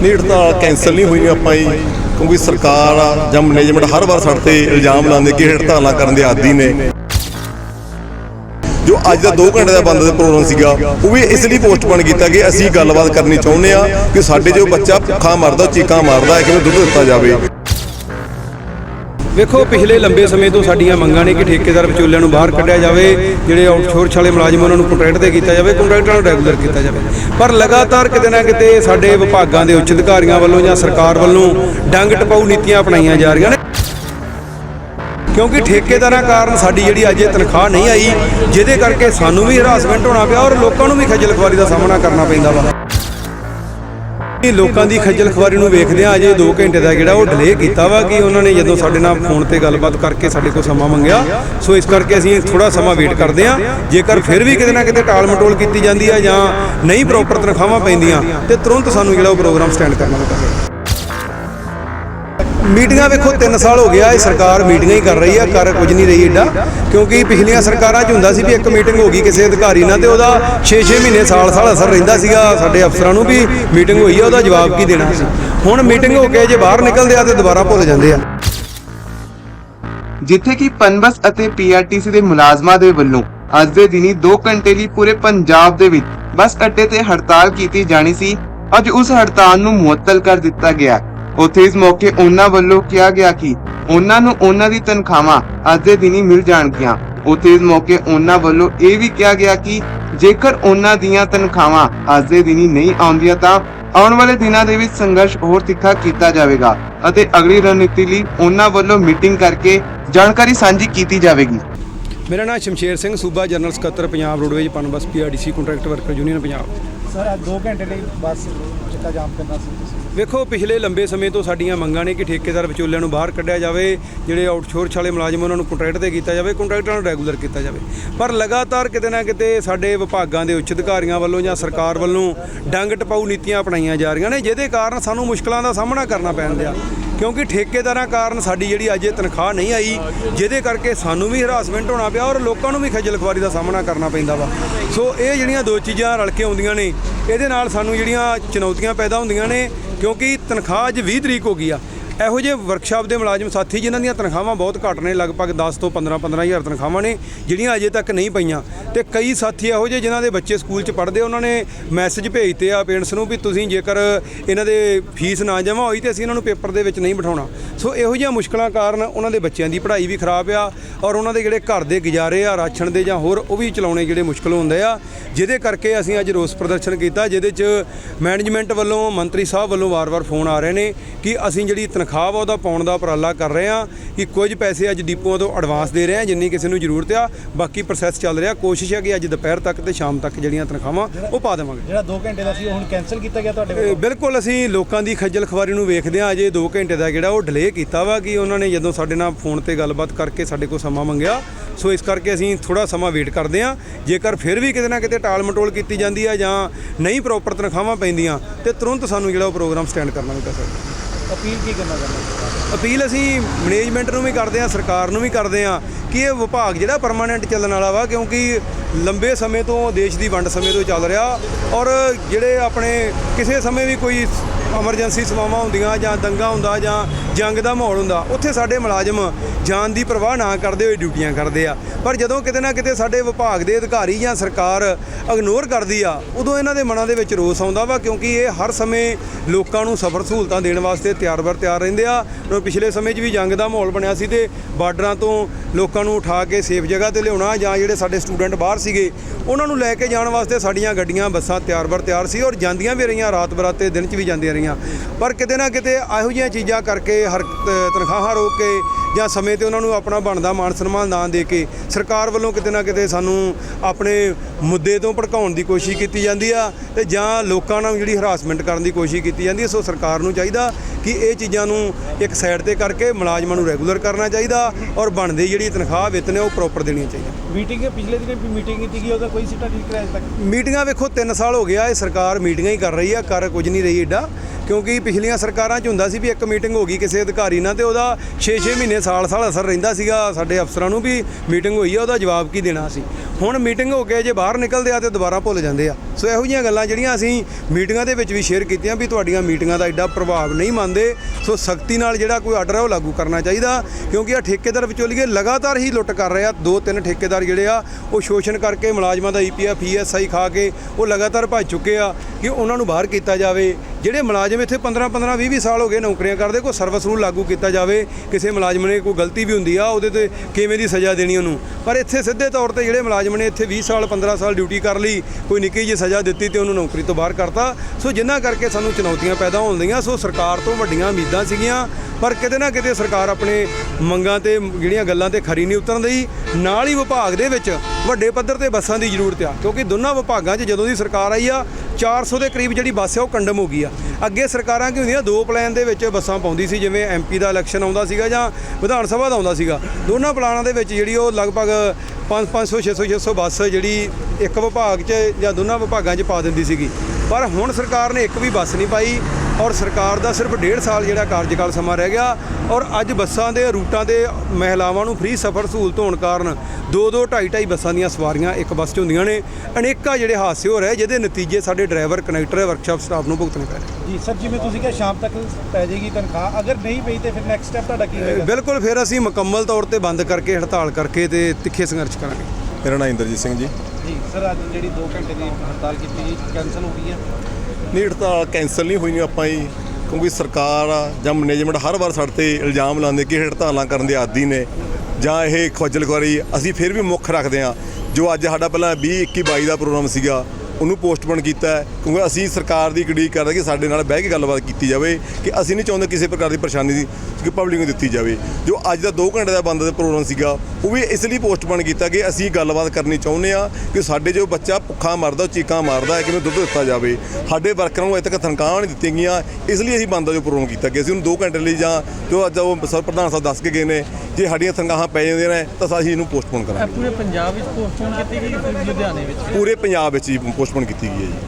ਨਹੀਂ ਹੜਤਾਲ ਕੈਂਸਲ ਨਹੀਂ ਹੋਈ ਆਪਾਂ ਜੀ, ਕਿਉਂਕਿ ਸਰਕਾਰ ਜਾਂ ਮੈਨੇਜਮੈਂਟ ਹਰ ਵਾਰ ਸਾਡੇ ਤੇ ਇਲਜ਼ਾਮ ਲਾਉਂਦੇ ਕਿ ਹੜਤਾਲਾਂ ਕਰਨ ਦੇ ਆਦੀ ਨੇ। ਜੋ ਅੱਜ ਦਾ 2 ਘੰਟੇ ਦਾ ਬੰਦ ਦਾ ਪ੍ਰੋਗਰਾਮ ਸੀਗਾ, ਉਹ ਵੀ ਇਸ ਲਈ ਪੋਸਟਪੋਨ ਕੀਤਾ ਕਿ ਅਸੀਂ ਗੱਲਬਾਤ ਕਰਨੀ ਚਾਹੁੰਦੇ ਆ ਕਿ ਸਾਡੇ ਜੋ ਬੱਚਾ ਭੁੱਖਾ ਮਰਦਾ ਚੀਕਾਂ ਮਾਰਦਾ ਹੈ, ਕਿਵੇਂ ਦੁੱਧ ਦਿੱਤਾ ਜਾਵੇ। ਵੇਖੋ, ਪਿਛਲੇ ਲੰਬੇ ਸਮੇਂ ਤੋਂ ਸਾਡੀਆਂ ਮੰਗਾਂ ਨੇ ਕਿ ਠੇਕੇਦਾਰ ਵਿਚੋਲਿਆਂ ਨੂੰ ਬਾਹਰ ਕੱਢਿਆ ਜਾਵੇ, ਜਿਹੜੇ ਆਊਟਸੋਰਸ ਵਾਲੇ ਮੁਲਾਜ਼ਮ ਉਹਨਾਂ ਨੂੰ ਕੰਟਰੈਕਟ ਤੇ ਕੀਤਾ ਜਾਵੇ ਕੰਟਰੈਕਟਰਾਂ ਨੂੰ ਰੈਗੂਲਰ ਕੀਤਾ ਜਾਵੇ। ਪਰ ਲਗਾਤਾਰ ਕਿਤੇ ਨਾ ਕਿਤੇ ਸਾਡੇ ਵਿਭਾਗਾਂ ਦੇ ਉੱਚ ਅਧਿਕਾਰੀਆਂ ਵੱਲੋਂ ਜਾਂ ਸਰਕਾਰ ਵੱਲੋਂ ਡੰਗ ਟਪਾਊ ਨੀਤੀਆਂ ਅਪਣਾਈਆਂ ਜਾ ਰਹੀਆਂ ਨੇ। ਕਿਉਂਕਿ ਠੇਕੇਦਾਰਾਂ ਕਾਰਨ ਸਾਡੀ ਜਿਹੜੀ ਅੱਜ ਇਹ ਤਨਖਾਹ ਨਹੀਂ ਆਈ, ਜਿਹਦੇ ਕਰਕੇ ਸਾਨੂੰ ਵੀ ਹਰਾਸਮੈਂਟ ਹੋਣਾ ਪਿਆ ਔਰ ਲੋਕਾਂ ਨੂੰ ਵੀ ਖੱਜਲ ਖੁਆਰੀ ਦਾ ਸਾਹਮਣਾ ਕਰਨਾ ਪੈਂਦਾ ਵਾ। ਇਹ ਲੋਕਾਂ ਦੀ ਖੱਜਲ ਖੁਆਰੀ ਨੂੰ ਵੇਖਦੇ ਆ, ਅਜੇ 2 ਘੰਟੇ ਦਾ ਜਿਹੜਾ ਉਹ ਡਿਲੇ ਕੀਤਾ ਵਾ ਕਿ ਉਹਨਾਂ ਨੇ ਜਦੋਂ ਸਾਡੇ ਨਾਲ ਫੋਨ ਤੇ ਗੱਲਬਾਤ ਕਰਕੇ ਸਾਡੇ ਕੋਲ ਸਮਾਂ ਮੰਗਿਆ, ਸੋ ਇਸ ਕਰਕੇ ਅਸੀਂ ਥੋੜਾ ਸਮਾਂ ਵੇਟ ਕਰਦੇ ਆ। ਜੇਕਰ ਫਿਰ ਵੀ ਕਿਤੇ ਨਾ ਕਿਤੇ ਟਾਲ ਮਟੋਲ ਕੀਤੀ ਜਾਂਦੀ ਆ ਜਾਂ ਨਹੀਂ ਪ੍ਰੋਪਰ ਤਨਖਾਹਾਂ ਪੈਂਦੀਆਂ, ਤੇ ਤੁਰੰਤ ਸਾਨੂੰ ਜਿਹੜਾ ਉਹ ਪ੍ਰੋਗਰਾਮ ਸਟੈਂਡ ਕਰਨਾ ਪੈਂਦਾ ਮੀਟਿੰਗਾਂ ਵੇਖੋ 3 ਸਾਲ ਹੋ ਗਿਆ ਇਹ ਸਰਕਾਰ ਮੀਟਿੰਗਾਂ ਹੀ ਕਰ ਰਹੀ ਆ, ਕਰ ਕੁਝ ਨਹੀਂ ਰਹੀ ਏਡਾ, ਕਿਉਂਕਿ ਪਿਛਲੀਆਂ ਸਰਕਾਰਾਂ 'ਚ ਹੁੰਦਾ ਸੀ ਵੀ ਇੱਕ ਮੀਟਿੰਗ ਹੋ ਗਈ ਕਿਸੇ ਅਧਿਕਾਰੀ ਨਾਲ ਤੇ ਉਹਦਾ 6-6 ਮਹੀਨੇ ਸਾਲ-ਸਾਲ ਅਸਰ ਰਹਿੰਦਾ ਸੀਗਾ, ਸਾਡੇ ਅਫਸਰਾਂ ਨੂੰ ਵੀ ਮੀਟਿੰਗ ਹੋਈ ਆ, ਉਹਦਾ ਜਵਾਬ ਕੀ ਦੇਣਾ ਸੀ? ਹੁਣ ਮੀਟਿੰਗ ਹੋ ਕੇ ਜੇ ਬਾਹਰ ਨਿਕਲਦੇ ਆ ਤੇ ਦੁਬਾਰਾ ਭੁੱਲ ਜਾਂਦੇ ਆ। ਜਿੱਥੇ ਕਿ ਪਨਬਸ ਅਤੇ ਪੀਆਰਟੀਸੀ ਦੇ ਮੁਲਾਜ਼ਮਾਂ ਦੇ ਵੱਲੋਂ ਅੱਜ ਦੇ ਦਿਨੀ 2 ਘੰਟੇ ਲਈ ਪੂਰੇ ਪੰਜਾਬ ਦੇ ਵਿੱਚ ਬੱਸ ਅੱਡੇ ਤੇ ਹੜਤਾਲ ਕੀਤੀ ਜਾਣੀ ਸੀ। ਅੱਜ ਉਸ ਹੜਤਾਲ ਨੂੰ ਮੁਅੱਤਲ ਕਰ ਦਿੱਤਾ ਗਿਆ। ਉੱਥੇ ਇਸ ਮੌਕੇ ਉਹਨਾਂ ਵੱਲੋਂ ਕਿਹਾ ਗਿਆ ਕਿ ਉਹਨਾਂ ਨੂੰ ਉਹਨਾਂ ਦੀ ਤਨਖਾਹਾਂ ਅੱਜ ਦੇ ਦਿਨੀ ਮਿਲ ਜਾਣਗੀਆਂ। ਉੱਥੇ ਇਸ ਮੌਕੇ ਉਹਨਾਂ ਵੱਲੋਂ ਇਹ ਵੀ ਕਿਹਾ ਗਿਆ ਕਿ ਜੇਕਰ ਉਹਨਾਂ ਦੀਆਂ ਤਨਖਾਹਾਂ ਅੱਜ ਦੇ ਦਿਨੀ ਨਹੀਂ ਆਉਂਦੀਆਂ ਤਾਂ ਆਉਣ ਵਾਲੇ ਦਿਨਾਂ ਦੇ ਵਿੱਚ ਸੰਘਰਸ਼ ਹੋਰ ਤਿੱਖਾ ਕੀਤਾ ਜਾਵੇਗਾ ਅਤੇ ਅਗਲੀ ਰਣਨੀਤੀ ਲਈ ਉਹਨਾਂ ਵੱਲੋਂ ਮੀਟਿੰਗ ਕਰਕੇ ਜਾਣਕਾਰੀ ਸਾਂਝੀ ਕੀਤੀ ਜਾਵੇਗੀ। ਮੇਰਾ ਨਾਮ ਸ਼ਮਸ਼ੇਰ ਸਿੰਘ ਸੂਬਾ ਜਨਰਲ ਸਕੱਤਰ Punjab roadways Punbus PRTC contract worker union Punjab. Sir ਅੱਜ 2 ਘੰਟੇ ਲਈ ਬੱਸ ਚੱਕਾ ਜਾਮ ਕਰਨਾ ਸੀ ਤੁਸੀਂ। ਵੇਖੋ, ਪਿਛਲੇ ਲੰਬੇ ਸਮੇਂ ਤੋਂ ਸਾਡੀਆਂ ਮੰਗਾਂ ਨੇ ਕਿ ਠੇਕੇਦਾਰ ਵਿਚੋਲਿਆਂ ਨੂੰ ਬਾਹਰ ਕੱਢਿਆ ਜਾਵੇ, ਜਿਹੜੇ ਆਊਟਸੋਰਸ ਵਾਲੇ ਮੁਲਾਜ਼ਮ ਉਹਨਾਂ ਨੂੰ ਕੰਟਰੈਕਟ ਤੇ ਕੀਤਾ ਜਾਵੇ ਕੰਟਰੈਕਟਰਾਂ ਨੂੰ ਰੈਗੂਲਰ ਕੀਤਾ ਜਾਵੇ। ਪਰ ਲਗਾਤਾਰ ਕਿਤੇ ਨਾ ਕਿਤੇ ਸਾਡੇ ਵਿਭਾਗਾਂ ਦੇ ਉੱਚ ਅਧਿਕਾਰੀਆਂ ਵੱਲੋਂ ਜਾਂ ਸਰਕਾਰ ਵੱਲੋਂ ਡੰਗ ਟਪਾਊ ਨੀਤੀਆਂ ਅਪਣਾਈਆਂ ਜਾ ਰਹੀਆਂ ਨੇ, ਜਿਹਦੇ ਕਾਰਨ ਸਾਨੂੰ ਮੁਸ਼ਕਲਾਂ ਦਾ ਸਾਹਮਣਾ ਕਰਨਾ ਪੈਣ ਪੈਂਦਾ ਕਿਉਂਕਿ ਠੇਕੇਦਾਰਾਂ ਕਾਰਨ ਸਾਡੀ ਜਿਹੜੀ ਅੱਜ ਇਹ ਤਨਖਾਹ ਨਹੀਂ ਆਈ, ਜਿਹਦੇ ਕਰਕੇ ਸਾਨੂੰ ਵੀ ਹਰਾਸਮੈਂਟ ਹੋਣਾ ਪਿਆ ਔਰ ਲੋਕਾਂ ਨੂੰ ਵੀ ਖੱਜਲ ਖੁਆਰੀ ਦਾ ਸਾਹਮਣਾ ਕਰਨਾ ਪੈਂਦਾ ਵਾ। ਸੋ ਇਹ ਜਿਹੜੀਆਂ ਦੋ ਚੀਜ਼ਾਂ ਰਲ ਕੇ ਆਉਂਦੀਆਂ ਨੇ, ਇਹਦੇ ਨਾਲ ਸਾਨੂੰ ਜਿਹੜੀਆਂ ਚੁਣੌਤੀਆਂ ਪੈਦਾ ਹੁੰਦੀਆਂ ਨੇ ਕਿਉਂਕਿ ਤਨਖਾਹ ਅੱਜ 20 ਤਰੀਕ ਹੋ ਗਈ ਆ। ਇਹੋ ਜਿਹੇ ਵਰਕਸ਼ਾਪ ਦੇ ਮੁਲਾਜ਼ਮ ਸਾਥੀ ਜਿਨ੍ਹਾਂ ਦੀਆਂ ਤਨਖਾਹਾਂ ਬਹੁਤ ਘੱਟ ਨੇ, ਲਗਭਗ 10 ਤੋਂ 15 15000 ਤਨਖਾਹਾਂ ਨੇ, ਜਿਹੜੀਆਂ ਅਜੇ ਤੱਕ ਨਹੀਂ ਪਈਆਂ। ਤੇ ਕਈ ਸਾਥੀ ਇਹੋ ਜਿਹੇ ਜਿਨ੍ਹਾਂ ਦੇ ਬੱਚੇ ਸਕੂਲ 'ਚ ਪੜ੍ਹਦੇ ਉਹਨਾਂ ਨੇ ਮੈਸੇਜ ਭੇਜਤੇ ਆ ਪੇਰੈਂਟਸ ਨੂੰ ਵੀ ਤੁਸੀਂ ਜੇਕਰ ਇਹਨਾਂ ਦੇ ਫੀਸ ਨਾ ਜਮ੍ਹਾਂ ਹੋਈ ਤੇ ਅਸੀਂ ਇਹਨਾਂ ਨੂੰ ਪੇਪਰ ਦੇ ਵਿੱਚ ਨਹੀਂ ਬਿਠਾਉਣਾ। ਸੋ ਇਹੋ ਜਿਹੀਆਂ ਮੁਸ਼ਕਲਾਂ ਕਾਰਨ ਉਹਨਾਂ ਦੇ ਬੱਚਿਆਂ ਦੀ ਪੜ੍ਹਾਈ ਵੀ ਖਰਾਬ ਆ ਔਰ ਉਹਨਾਂ ਦੇ ਜਿਹੜੇ ਘਰ ਦੇ ਗੁਜ਼ਾਰੇ ਆ, ਰਾਸ਼ਨ ਦੇ ਜਾਂ ਹੋਰ, ਉਹ ਵੀ ਚਲਾਉਣੇ ਜਿਹੜੇ ਮੁਸ਼ਕਲ ਹੁੰਦੇ ਆ। ਜਿਹਦੇ ਕਰਕੇ ਅਸੀਂ ਅੱਜ ਰੋਸ ਪ੍ਰਦਰਸ਼ਨ ਕੀਤਾ, ਜਿਹਦੇ 'ਚ ਮੈਨੇਜਮੈਂਟ ਵੱਲੋਂ, ਮੰਤਰੀ ਸਾਹਿਬ ਵੱਲੋਂ ਵਾਰ-ਵਾਰ ਫੋਨ ਆ ਰਹੇ ਨੇ ਕਿ ਅਸੀਂ ਜਿਹੜੀ ਤਨਖਾਹ ਵਾ ਉਹਦਾ ਪਾਉਣ ਦਾ ਉਪਰਾਲਾ ਕਰ ਰਹੇ ਆ ਕਿ ਕੁਝ ਪੈਸੇ ਅੱਜ ਡਿਪੂਆਂ ਤੋਂ ਐਡਵਾਂਸ ਦੇ ਰਹੇ ਆ ਜਿੰਨੀ ਕਿਸੇ ਨੂੰ ਜ਼ਰੂਰਤ ਆ। ਬਾਕੀ ਪ੍ਰੋਸੈਸ ਚੱਲ ਰਿਹਾ ਕੋਸ਼ਿਸ਼ ਹੈ ਕਿ ਅੱਜ ਦੁਪਹਿਰ ਤੱਕ ਤੇ ਸ਼ਾਮ ਤੱਕ ਜਿਹੜੀਆਂ ਤਨਖਾਹਾਂ ਉਹ ਪਾ ਦੇਵਾਂਗੇ। ਜਿਹੜਾ 2 ਘੰਟੇ ਦਾ ਸੀ ਉਹ ਹੁਣ ਕੈਨਸਲ ਕੀਤਾ ਗਿਆ ਤੁਹਾਡੇ ਵੱਲੋਂ? ਬਿਲਕੁਲ ਅਸੀਂ ਲੋਕਾਂ ਦੀ ਖੱਜਲ ਖਵਾਰੀ ਨੂੰ ਵੇਖਦੇ ਹਾਂ। ਅਜੇ 2 ਘੰਟੇ ਦਾ ਜਿਹੜਾ ਉਹ ਡਿਲੇ ਕੀਤਾ ਵਾ ਕਿ ਉਹਨਾਂ ਨੇ ਜਦੋਂ ਸਾਡੇ ਨਾਲ ਫੋਨ ਤੇ ਗੱਲਬਾਤ ਕਰਕੇ ਸਾਡੇ ਕੋਲ ਸਮਾਂ ਮੰਗਿਆ ਸੋ ਇਸ ਕਰਕੇ ਅਸੀਂ ਥੋੜਾ ਸਮਾਂ ਵੇਟ ਕਰਦੇ ਹਾਂ। ਜੇਕਰ ਫਿਰ ਵੀ ਕਿਤੇ ਨਾ ਕਿਤੇ ਟਾਲ ਮਟੋਲ ਕੀਤੀ ਜਾਂਦੀ ਆ ਜਾਂ ਨਹੀਂ ਪ੍ਰੋਪਰ ਤਨਖਾਹਾਂ ਪੈਂਦੀਆਂ ਤੇ ਤੁਰੰਤ ਸਾਨੂੰ ਜਿਹੜਾ ਉਹ ਪ੍ਰੋਗਰਾਮ ਸਟੈਂਡ ਕਰਨਾ ਵੀ ਪੈਂਦਾ ਅਪੀਲ ਕੀ ਕਰਨਾ ਚਾਹੁੰਦੇ ਅਪੀਲ ਅਸੀਂ ਮੈਨੇਜਮੈਂਟ ਨੂੰ ਵੀ ਕਰਦੇ ਹਾਂ, ਸਰਕਾਰ ਨੂੰ ਵੀ ਕਰਦੇ ਹਾਂ ਕਿ ਇਹ ਵਿਭਾਗ ਜਿਹੜਾ ਪਰਮਾਨੈਂਟ ਚੱਲਣ ਵਾਲਾ ਵਾ, ਕਿਉਂਕਿ ਲੰਬੇ ਸਮੇਂ ਤੋਂ ਦੇਸ਼ ਦੀ ਵੰਡ ਸਮੇਂ ਤੋਂ ਚੱਲ ਰਿਹਾ ਔਰ ਜਿਹੜੇ ਆਪਣੇ ਕਿਸੇ ਸਮੇਂ ਵੀ ਕੋਈ ਐਮਰਜੈਂਸੀ ਸੇਵਾਵਾਂ ਹੁੰਦੀਆਂ ਜਾਂ ਦੰਗਾ ਹੁੰਦਾ ਜਾਂ ਜੰਗ ਦਾ ਮਾਹੌਲ ਹੁੰਦਾ, ਉੱਥੇ ਸਾਡੇ ਮੁਲਾਜ਼ਮ ਜਾਨ ਦੀ ਪਰਵਾਹ ਨਾ ਕਰਦੇ ਹੋਏ ਡਿਊਟੀਆਂ ਕਰਦੇ ਆ। ਪਰ ਜਦੋਂ ਕਿਤੇ ਨਾ ਕਿਤੇ ਸਾਡੇ ਵਿਭਾਗ ਦੇ ਅਧਿਕਾਰੀ ਜਾਂ ਸਰਕਾਰ ਇਗਨੋਰ ਕਰਦੀ ਆ, ਉਦੋਂ ਇਹਨਾਂ ਦੇ ਮਨਾਂ ਦੇ ਵਿੱਚ ਰੋਸ ਆਉਂਦਾ ਵਾ, ਕਿਉਂਕਿ ਇਹ ਹਰ ਸਮੇਂ ਲੋਕਾਂ ਨੂੰ ਸਫਰ ਸਹੂਲਤਾਂ ਦੇਣ ਵਾਸਤੇ ਤਿਆਰ-ਬਰ ਤਿਆਰ ਰਹਿੰਦੇ ਆ। ਔਰ ਪਿਛਲੇ ਸਮੇਂ 'ਚ ਵੀ ਜੰਗ ਦਾ ਮਾਹੌਲ ਬਣਿਆ ਸੀ ਤੇ ਬਾਰਡਰਾਂ ਤੋਂ ਲੋਕਾਂ ਨੂੰ ਉਠਾ ਕੇ ਸੇਫ ਜਗ੍ਹਾ ਤੇ ਲਿਆਉਣਾ ਜਾਂ ਜਿਹੜੇ ਸਾਡੇ ਸਟੂਡੈਂਟ ਬਾਹਰ ਸੀਗੇ, ਉਹਨਾਂ ਨੂੰ ਲੈ ਕੇ ਜਾਣ ਵਾਸਤੇ ਸਾਡੀਆਂ ਗੱਡੀਆਂ, ਬੱਸਾਂ ਤਿਆਰ-ਬਰ ਤਿਆਰ ਸੀ ਔਰ ਜਾਂਦੀਆਂ ਵੀ ਰਹੀਆਂ ਰਾਤ ਬਰਾਤੇ ਦਿਨ 'ਚ ਵੀ ਜਾਂਦੀਆਂ ਰਹੀਆਂ। ਪਰ ਕਿਤੇ ਨਾ ਕਿਤੇ ਇਹੋ ਜਿਹੀਆਂ ਚੀਜ਼ਾਂ ਕਰਕੇ ਹਰ ਤਨਖਾਹਾਂ ਰੋਕ ਕੇ ਜਾਂ ਸਮੇਂ ਤੇ ਉਹਨਾਂ ਨੂੰ ਆਪਣਾ ਬਣਦਾ ਮਾਨ ਸਨਮਾਨ ਨਾ ਦੇ ਕੇ ਸਰਕਾਰ ਵੱਲੋਂ ਕਿਤੇ ਨਾ ਕਿਤੇ ਸਾਨੂੰ ਆਪਣੇ ਮੁੱਦੇ ਤੋਂ ਭੜਕਾਉਣ ਦੀ ਕੋਸ਼ਿਸ਼ ਕੀਤੀ ਜਾਂਦੀ ਆ ਤੇ ਜਾਂ ਲੋਕਾਂ ਨਾਲ ਜਿਹੜੀ ਹਰਾਸਮੈਂਟ ਕਰਨ ਦੀ ਕੋਸ਼ਿਸ਼ ਕੀਤੀ ਜਾਂਦੀ ਹੈ ਸੋ ਸਰਕਾਰ ਨੂੰ ਚਾਹੀਦਾ ਕਿ ਇਹ ਚੀਜ਼ਾਂ ਨੂੰ ਇੱਕ ਸਾਈਡ ਤੇ ਕਰਕੇ ਮੁਲਾਜ਼ਮਾਂ ਨੂੰ ਰੈਗੂਲਰ ਕਰਨਾ ਚਾਹੀਦਾ ਔਰ ਬਣਦੀ ਜਿਹੜੀ ਤਨਖਾਹ ਵੇਤਨ ਉਹ ਪ੍ਰੋਪਰ ਦੇਣੀ ਚਾਹੀਦੀ। ਮੀਟਿੰਗ ਪਿਛਲੇ ਦਿਨੇ ਵੀ ਮੀਟਿੰਗ ਕੀਤੀ ਗਈ ਉਹਦਾ ਕੋਈ ਸਿੱਟਾ ਠੀਕ ਕਰਾਇਆ ਤੱਕ? ਮੀਟਿੰਗਾਂ ਵੇਖੋ 3 ਸਾਲ ਹੋ ਗਿਆ ਇਹ ਸਰਕਾਰ ਮੀਟਿੰਗਾਂ ਹੀ ਕਰ ਰਹੀ ਆ ਕਰ ਕੁਝ ਨਹੀਂ ਰਹੀ ਏਡਾ। ਕਿਉਂਕਿ ਪਿਛਲੀਆਂ ਸਰਕਾਰਾਂ 'ਚ ਹੁੰਦਾ ਸੀ ਵੀ ਇੱਕ ਮੀਟਿੰਗ ਹੋ ਗਈ ਕਿਸੇ ਅਧਿਕਾਰੀ ਨਾਲ ਤੇ ਉਹਦਾ 6-6 ਮਹੀਨੇ ਸਾਲ-ਸਾਲ ਅਸਰ ਰਹਿੰਦਾ ਸੀਗਾ, ਸਾਡੇ ਅਫਸਰਾਂ ਨੂੰ ਵੀ ਮੀਟਿੰਗ ਹੋਈ ਆ, ਉਹਦਾ ਜਵਾਬ ਕੀ ਦੇਣਾ ਸੀ ਹੁਣ ਮੀਟਿੰਗ ਹੋ ਕੇ ਜੇ ਬਾਹਰ ਨਿਕਲਦੇ ਆ ਤੇ ਦੁਬਾਰਾ ਭੁੱਲ ਜਾਂਦੇ ਆ। ਸੋ ਇਹੋ ਜਿਹੀਆਂ ਗੱਲਾਂ ਜਿਹੜੀਆਂ ਅਸੀਂ ਮੀਟਿੰਗਾਂ ਦੇ ਵਿੱਚ ਵੀ ਸ਼ੇਅਰ ਕੀਤੀਆਂ ਵੀ ਤੁਹਾਡੀਆਂ ਮੀਟਿੰਗਾਂ ਦਾ ਐਡਾ ਪ੍ਰਭਾਵ ਨਹੀਂ ਮੰਨਦੇ। ਸੋ ਸਖਤੀ ਨਾਲ ਜਿਹੜਾ ਕੋਈ ਆਰਡਰ ਹੈ ਉਹ ਲਾਗੂ ਕਰਨਾ ਚਾਹੀਦਾ, ਕਿਉਂਕਿ ਆ ਠੇਕੇਦਾਰ ਵਿਚੋਲੀਏ ਲਗਾਤਾਰ ਹੀ ਲੁੱਟ ਕਰ ਰਹੇ ਆ। ਦੋ ਤਿੰਨ ਠੇਕੇਦਾਰ ਜਿਹੜੇ ਆ, ਉਹ ਸ਼ੋਸ਼ਣ ਕਰਕੇ ਮੁਲਾਜ਼ਮਾਂ ਦਾ ਈਪੀਐਫ ਈਐਸਆਈ ਖਾ ਕੇ ਉਹ ਲਗਾਤਾਰ ਭੱਜ ਚੁੱਕੇ ਆ ਕਿ ਉਹਨਾਂ ਨੂੰ ਬਾਹਰ ਕੀਤਾ ਜਾਵੇ। ਜਿਹੜੇ ਮੁਲਾਜ਼ਮ ਇੱਥੇ 15 15 20 20 ਸਾਲ ਹੋ ਗਏ ਨੌਕਰੀਆਂ ਕਰਦੇ, ਕੋਈ ਸਰਵਿਸ ਰੂਲ ਲਾਗੂ ਕੀਤਾ ਜਾਵੇ, ਕਿਸੇ ਮੁਲਾਜ਼ਮ ਨੇ ਕੋਈ ਗਲਤੀ ਵੀ ਹੁੰਦੀ ਆ, ਉਹਦੇ ਤੇ ਕਿਵੇਂ ਦੀ ਸਜ਼ਾ ਦੇਣੀ ਉਹਨੂੰ? ਪਰ ਇੱਥੇ ਸਿੱਧੇ ਤੌਰ ਤੇ ਜਿਹੜੇ ਮੁਲਾਜ਼ਮ ਨੇ ਇੱਥੇ 20 ਸਾਲ 15 ਸਾਲ ਡਿਊਟੀ ਕਰ ਲਈ, ਕੋਈ ਨਿੱਕੀ ਜਿਹੀ ਸਜ਼ਾ ਦਿੱਤੀ ਤੇ ਉਹਨੂੰ ਨੌਕਰੀ ਤੋਂ ਬਾਹਰ ਕਰਤਾ। ਸੋ ਜਿੰਨਾ ਕਰਕੇ ਸਾਨੂੰ ਚੁਣੌਤੀਆਂ ਪੈਦਾ ਹੋਣ ਲਈਆਂ, ਸੋ ਸਰਕਾਰ ਤੋਂ ਵੱਡੀਆਂ ਉਮੀਦਾਂ ਸੀਗੀਆਂ, ਪਰ ਕਿਤੇ ਨਾ ਕਿਤੇ ਸਰਕਾਰ ਆਪਣੇ ਮੰਗਾਂ ਤੇ, ਜਿਹੜੀਆਂ ਗੱਲਾਂ ਤੇ ਖਰੀ ਨਹੀਂ ਉਤਰਨ ਦੀ ਨਾਲ ਹੀ ਵਿਭਾਗ ਦੇ ਵਿੱਚ ਵੱਡੇ ਪੱਧਰ ਤੇ ਬੱਸਾਂ ਦੀ ਜ਼ਰੂਰਤ ਆ, ਕਿਉਂਕਿ ਦੋਨਾਂ ਵਿਭਾਗਾਂ 'ਚ ਜਦੋਂ ਦੀ ਸਰਕਾਰ ਆਈ ਆ 400 ਦੇ ਕਰੀਬ ਜਿਹੜੀ ਬੱਸ ਆ, ਉਹ ਕੰਡਮ ਹੋ ਗਈ ਆ। ਅੱਗੇ ਸਰਕਾਰਾਂ ਕੀ ਹੁੰਦੀਆਂ, ਦੋ ਪਲਾਨ ਦੇ ਵਿੱਚ ਬੱਸਾਂ ਪਾਉਂਦੀ ਸੀ, ਜਿਵੇਂ ਐਮਪੀ ਦਾ ਇਲੈਕਸ਼ਨ ਆਉਂਦਾ ਸੀਗਾ ਜਾਂ ਵਿਧਾਨ ਸਭਾ ਦਾ ਆਉਂਦਾ ਸੀਗਾ। ਦੋਨਾਂ ਪਲਾਨਾਂ ਦੇ ਵਿੱਚ ਜਿਹੜੀ ਉਹ ਲਗਭਗ 5 500 600 600 ਬੱਸ ਜਿਹੜੀ ਇੱਕ ਵਿਭਾਗ 'ਚ ਜਾਂ ਦੋਨਾਂ ਵਿਭਾਗਾਂ 'ਚ ਪਾ ਦਿੰਦੀ ਸੀਗੀ। ਪਰ ਹੁਣ ਸਰਕਾਰ ਨੇ ਇੱਕ ਵੀ ਬੱਸ ਨਹੀਂ ਪਾਈ ਔਰ ਸਰਕਾਰ ਦਾ ਸਿਰਫ ਡੇਢ ਸਾਲ ਜਿਹੜਾ ਕਾਰਜਕਾਲ ਸਮਾਂ ਰਹਿ ਗਿਆ ਔਰ ਅੱਜ ਬੱਸਾਂ ਦੇ ਰੂਟਾਂ ਦੇ ਮਹਿਲਾਵਾਂ ਨੂੰ ਫ੍ਰੀ ਸਫ਼ਰ ਸਹੂਲਤ ਹੋਣ ਕਾਰਨ ਦੋ ਦੋ ਢਾਈ ਢਾਈ ਬੱਸਾਂ ਦੀਆਂ ਸਵਾਰੀਆਂ ਇੱਕ ਬੱਸ 'ਚ ਹੁੰਦੀਆਂ ਨੇ। ਅਨੇਕਾਂ ਜਿਹੜੇ ਹਾਦਸੇ ਹੋ ਰਹੇ ਜਿਹਦੇ ਨਤੀਜੇ ਸਾਡੇ ਡਰਾਈਵਰ ਕਨੈਕਟਰ ਵਰਕਸ਼ਾਪ ਸਟਾਫ ਨੂੰ ਭੁਗਤਣੇ ਪੈ ਰਹੇ। ਜੀ ਸਰ ਜਿਵੇਂ ਤੁਸੀਂ ਕਿਹਾ ਸ਼ਾਮ ਤੱਕ ਪੈ ਜਾਏਗੀ ਤਨਖਾਹ। ਅਗਰ ਨਹੀਂ ਪਈ ਤੇ ਫਿਰ ਨੈਕਸਟ ਸਟੈਪ ਤੁਹਾਡਾ ਕੀ ਹੋਏਗਾ? ਬਿਲਕੁਲ ਫਿਰ ਅਸੀਂ ਮੁਕੰਮਲ ਤੌਰ ਤੇ ਬੰਦ ਕਰਕੇ ਹੜਤਾਲ ਕਰਕੇ ਤੇ ਤਿੱਖੇ ਸੰਘਰਸ਼ ਕਰਾਂਗੇ। ਮੇਰਾ ਨਾਮ ਇੰਦਰਜੀਤ ਸਿੰਘ ਜੀ। ਜੀ ਸਰ ਅੱਜ ਜਿਹੜੀ 2 ਘੰਟੇ ਦੀ ਹੜਤਾਲ ਕੀਤੀ ਕੈਨਸਲ ਹੋ ਗਈ ਹੈ। ਨਹੀਂ ਹੜਤਾਲ ਕੈਂਸਲ ਨਹੀਂ ਹੋਈ ਨਹੀਂ ਆਪਾਂ ਜੀ, ਕਿਉਂਕਿ ਸਰਕਾਰ ਆ ਜਾਂ ਮੈਨੇਜਮੈਂਟ ਹਰ ਵਾਰ ਸਾਡੇ ਤੇ ਇਲਜ਼ਾਮ ਲਾਉਂਦੇ ਕਿ ਇਹ ਹੜਤਾਲਾਂ ਕਰਨ ਦੇ ਆਦੀ ਨੇ ਜਾਂ ਇਹ ਖੱਜਲ ਖੁਆਰੀ, ਅਸੀਂ ਫਿਰ ਵੀ ਮੁੱਖ ਰੱਖਦੇ ਆ ਜੋ ਅੱਜ ਸਾਡਾ ਪਹਿਲਾਂ 20 21 22 ਦਾ ਪ੍ਰੋਗਰਾਮ ਸੀਗਾ ਉਹਨੂੰ ਪੋਸਟਪੋਨ ਕੀਤਾ ਕਿਉਂਕਿ ਅਸੀਂ ਸਰਕਾਰ ਦੀ ਉਡੀਕ ਕਰਦੇ ਕਿ ਸਾਡੇ ਨਾਲ ਬਹਿ ਕੇ ਗੱਲਬਾਤ ਕੀਤੀ ਜਾਵੇ ਕਿ ਅਸੀਂ ਨਹੀਂ ਚਾਹੁੰਦੇ ਕਿਸੇ ਪ੍ਰਕਾਰ ਦੀ ਪਰੇਸ਼ਾਨੀ ਦੀ ਕਿ ਪਬਲਿਕ ਨੂੰ ਦਿੱਤੀ ਜਾਵੇ। ਜੋ ਅੱਜ ਦਾ 2 ਘੰਟੇ ਦਾ ਬੰਦ ਦਾ ਪ੍ਰੋਗਰਾਮ ਸੀਗਾ ਉਹ ਵੀ ਇਸ ਲਈ ਪੋਸਟਪੋਨ ਕੀਤਾ ਕਿ ਅਸੀਂ ਗੱਲਬਾਤ ਕਰਨੀ ਚਾਹੁੰਦੇ ਆ ਕਿ ਸਾਡੇ ਜੋ ਬੱਚਾ ਭੁੱਖਾ ਮਰਦਾ ਚੀਕਾਂ ਮਾਰਦਾ ਹੈ ਕਿਵੇਂ ਦੁੱਧ ਦਿੱਤਾ ਜਾਵੇ। ਸਾਡੇ ਵਰਕਰਾਂ ਨੂੰ ਅਜੇ ਤੱਕ ਤਨਖਾਹਾਂ ਨਹੀਂ ਦਿੱਤੀਆਂ ਗਈਆਂ ਇਸ ਲਈ ਅਸੀਂ ਬੰਦ ਦਾ ਜੋ ਪ੍ਰੋਗਰਾਮ ਕੀਤਾ ਗਿਆ ਸੀ ਉਹਨੂੰ 2 ਘੰਟੇ ਲਈ ਜਾਂ ਜੋ ਅੱਜ ਉਹ ਸਰ ਪ੍ਰਧਾਨ ਸਾਹਿਬ ਦੱਸ ਕੇ ਗਏ ਨੇ ਜੇ ਸਾਡੀਆਂ ਤਨਖਾਹਾਂ ਪੈ ਜਾਂਦੀਆਂ ਨੇ ਤਾਂ ਅਸੀਂ ਇਹਨੂੰ ਪੋਸਟਪੋਨ ਕਰਾਂਗੇ। ਪੂਰੇ ਪੰਜਾਬ ਵਿੱਚ ਪੋਸਟਪੋਨ ਕੀਤੀ ਗਈ ਕਿ ਲੁਧਿਆਣੇ ਵਿੱਚ? ਪੂਰੇ ਪੰਜਾਬ ਵਿੱਚ ਹੀ ਪੋਸਟਪੋਨ ਕੀਤੀ ਗਈ ਹੈ ਜੀ।